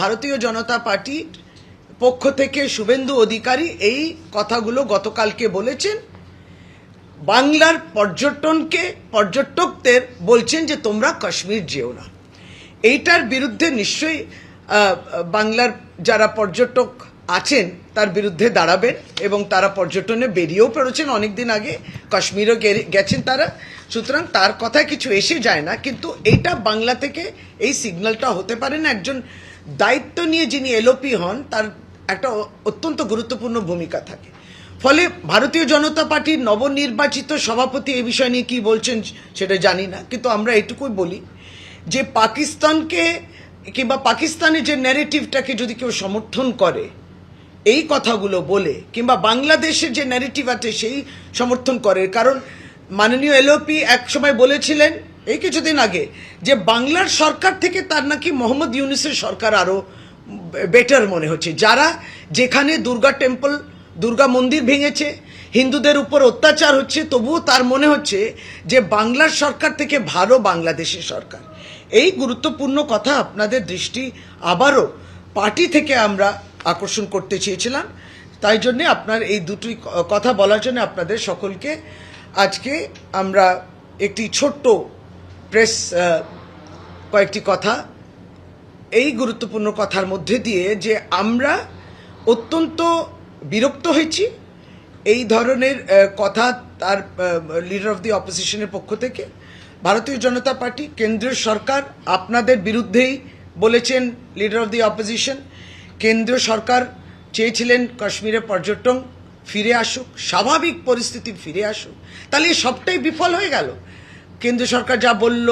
ভারতীয় জনতা পার্টির পক্ষ থেকে শুভেন্দু অধিকারী এই কথাগুলো গতকালকে বলেছেন। বাংলার পর্যটনকে, পর্যটকদের বলছেন যে তোমরা কাশ্মীর যেও না। এইটার বিরুদ্ধে নিশ্চয়ই বাংলার যারা পর্যটক আছেন, তার বিরুদ্ধে দাঁড়াবেন এবং তারা পর্যটনে বেরিয়েও পড়েছেন। অনেকদিন আগে কাশ্মীরও গেছেন তারা। সুতরাং তার কথা কিছু এসে যায় না, কিন্তু এইটা বাংলা থেকে এই সিগন্যালটা হতে পারে না। একজন দায়িত্ব নিয়ে যিনি এলোপি হন, তার একটা অত্যন্ত গুরুত্বপূর্ণ ভূমিকা থাকে। ফলে ভারতীয় জনতা পার্টির নবনির্বাচিত সভাপতি এই বিষয় নিয়ে কী বলছেন সেটা জানি না, কিন্তু আমরা এটুকুই বলি যে পাকিস্তানকে কিংবা পাকিস্তানের যে ন্যারেটিভটাকে যদি কেউ সমর্থন করে, এই কথাগুলো বলে, কিংবা বাংলাদেশের যে ন্যারেটিভ আছে সেই সমর্থন করে, কারণ মাননীয় এলওপি এক সময় বলেছিলেন এই কিছুদিন আগে যে বাংলার সরকার থেকে তার নাকি মোহাম্মদ ইউনুসের সরকার আরও বেটার মনে হচ্ছে। যারা যেখানে দুর্গা টেম্পল দুর্গা মন্দির ভেঙেছে, হিন্দুদের উপর অত্যাচার হচ্ছে, তবুও তার মনে হচ্ছে যে বাংলার সরকার থেকে ভালো বাংলাদেশের সরকার। এই গুরুত্বপূর্ণ কথা আপনাদের দৃষ্টি আবারও পার্টি থেকে আমরা আকর্ষণ করতে চেয়েছিলাম। তাই জন্যে আপনার এই দুটি কথা বলার জন্য আপনাদের সকলকে আজকে আমরা একটি ছোট্ট প্রেস কয়েকটি কথা। এই গুরুত্বপূর্ণ কথার মধ্যে দিয়ে যে আমরা অত্যন্ত বিরক্ত হয়েছি, এই ধরনের কথা তার লিডার অফ দি অপোজিশনের পক্ষ থেকে। ভারতীয় জনতা পার্টি, কেন্দ্রীয় সরকার আপনাদের বিরুদ্ধেই বলেছেন লিডার অফ দি অপোজিশন কেন্দ্রীয় সরকার চেয়েছিলেন কাশ্মীরে পর্যটন ফিরে আসুক, স্বাভাবিক পরিস্থিতি ফিরে আসুক। তাহলে সবটাই বিফল হয়ে গেল। কেন্দ্র সরকার যা বলল,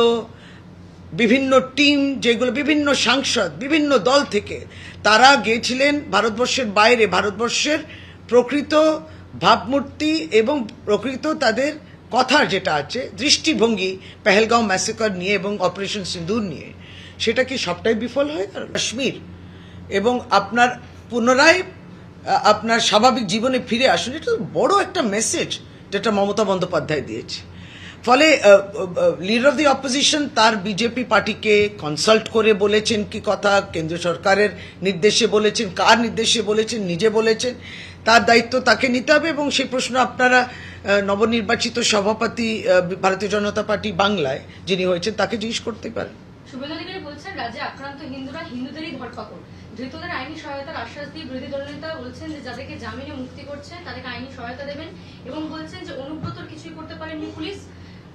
বিভিন্ন টিম যেগুলো, বিভিন্ন সাংসদ, বিভিন্ন দল থেকে, তারা গিয়েছিলেন ভারতবর্ষের বাইরে, ভারতবর্ষের প্রকৃত ভাবমূর্তি এবং প্রকৃত তাদের কথার যেটা আছে, দৃষ্টিভঙ্গি পেহেলগাঁও ম্যাসেকার নিয়ে এবং অপারেশন সিন্দুর নিয়ে। সেটা কি সবটাই বিফল হয়ে? গেল কাশ্মীর এবং আপনার পুনরায় আপনার স্বাভাবিক জীবনে ফিরে আসুন, এটা বড় একটা মেসেজ যেটা মমতা বন্দ্যোপাধ্যায় দিয়েছে। ফলে লিডার অফ দি অপোজিশন তার বিজেপি পার্টিকে কনসাল্ট করে বলেছেন কি কথা কেন্দ্র সরকারের নির্দেশে বলেছেন, কার নির্দেশে বলেছেন, নিজে বলেছেন, তার দায়িত্ব তাকে নিতে হবে এবং সেই প্রশ্ন আপনারা নবনির্বাচিত সভাপতি ভারতীয় জনতা পার্টি বাংলায় যিনি হয়েছেন তাকে জিজ্ঞেস করতে পারেন। এবং বলছেন যে অনুব্রতর কিছুই করতে পারেননি পুলিশ।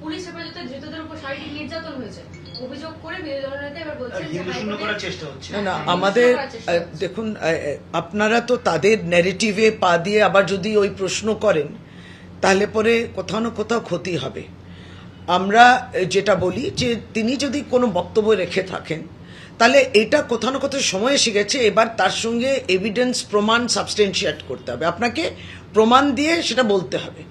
পুলিশ হেফাজতে ধৃতদের উপর শারীরিক নির্যাতন হয়েছে। অভিযোগ করে বিরোধী দলনেতা এবার বলছেন যে হিন্দু শূন্য হাইকোর্টে- করার চেষ্টা হচ্ছে। না না আমাদের। দেখুন আপনারা তো তাদের ন্যারেটিভে পা দিয়ে আবার যদি ওই প্রশ্ন করেন তাহলে পরে কোথাও না কোথাও ক্ষতি হবে। আমরা যেটা বলি যে তিনি যদি কোনো বক্তব্য রেখে থাকেন তাহলে এটা কোথাও না কোথাও সময় এসে গেছে এবার তার সঙ্গে এভিডেন্স প্রমাণ সাবস্টেন্সিয়েট করতে হবে। আপনাকে প্রমাণ দিয়ে সেটা বলতে হবে।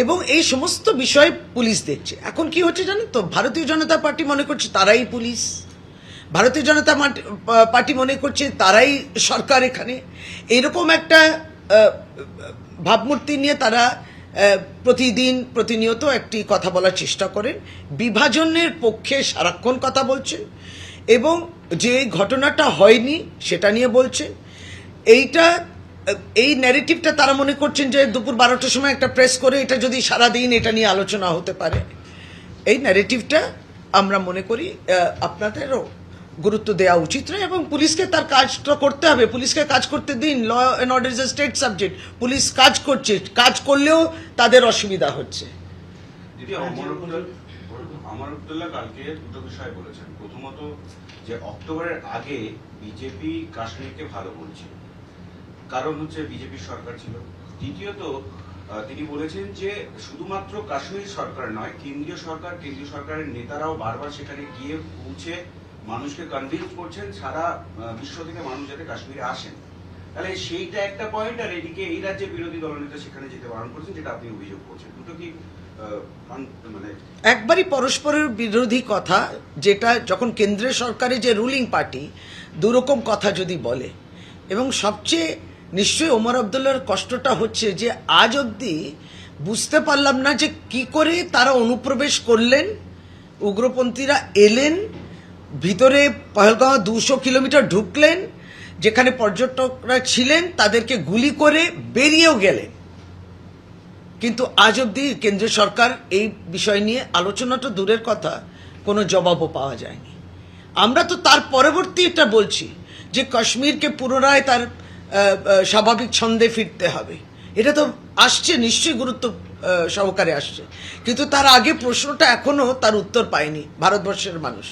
এবং এই সমস্ত বিষয় পুলিশ দেখছে। এখন কি হচ্ছে জানেন তো? ভারতীয় জনতা পার্টি মনে করছে তারাই পুলিশ। ভারতীয় জনতা পার্টি মনে করছে তারাই সরকার এখানে। এরকম একটা ভাবমূর্তি নিয়ে তারা প্রতিদিন প্রতিনিয়ত একটি কথা বলার চেষ্টা করেন। বিভাজনের পক্ষে সারাক্ষণ কথা বলছেন এবং যে ঘটনাটা হয়নি সেটা নিয়ে বলছেন। এইটা এই ন্যারেটিভটা তারা মনে করছেন যে দুপুর বারোটার সময় একটা প্রেস করে, এটা যদি সারাদিন এটা নিয়ে আলোচনা হতে পারে। এই ন্যারেটিভটা আমরা মনে করি আপনাদেরও গুরুত্ব দেওয়া উচিত নয় এবং পুলিশকে তার কাজটা করতে হবে। পুলিশকে কাজ করতে দিন law and order is a state subject police কাজ করছে, কাজ করলেও তাদের অসুবিধা হচ্ছে। কালকে দুটো বিষয় বলেছেন। প্রথমত যে অক্টোবরের আগে বিজেপি কাশ্মীরকে ভালো বলছিল। কারণ হচ্ছে বিজেপি সরকার ছিল। দ্বিতীয়ত তিনি বলেছেন যে শুধুমাত্র কাশ্মীর সরকার নয়, কেন্দ্রীয় সরকার, কেন্দ্রীয় সরকারের নেতারাও বারবার সেখানে গিয়ে পৌঁছে মানুষকে কনভিন্স করছেন, সারা বিশ্ব থেকে মানুষ যাতে কাশ্মীরে আসেন। তাহলে সেইটা একটা পয়েন্ট আর এদিকে এই রাজ্যে বিরোধী দলনেতা সেখানে যেতে বারণ করছেন, যেটা আপনি অভিযোগ করছেন। দুটো কি মানে একবারই পরস্পরের বিরোধী কথা, যেটা যখন কেন্দ্রীয় সরকারে যে রুলিং পার্টি দুরকম কথা যদি বলে, এবং সবচেয়ে নিশ্চয়ই ওমর আবদুল্লার কষ্টটা হচ্ছে যে আজ অবধি বুঝতে পারলাম না যে কি করে তারা অনুপ্রবেশ করলেন, উগ্রপন্থীরা এলেন, ভিতরে পহলগাঁও দুশো কিলোমিটার ঢুকলেন, যেখানে পর্যটকরা ছিলেন, তাদেরকে গুলি করে বেরিয়েও গেলেন। কিন্তু আজ অবধি কেন্দ্র সরকার এই বিষয় নিয়ে আলোচনাটা দূরের কথা, কোনো জবাবও পাওয়া যায়নি। আমরা তো তার পরবর্তী এটা বলছি যে কাশ্মীরকে পুনরায় তার স্বাভাবিক ছন্দে ফিরতে হবে। এটা তো আসছে, নিশ্চয়ই গুরুত্ব সহকারে আসছে। কিন্তু তার আগে প্রশ্নটা এখনও তার উত্তর পায়নি, ভারতবর্ষের মানুষ।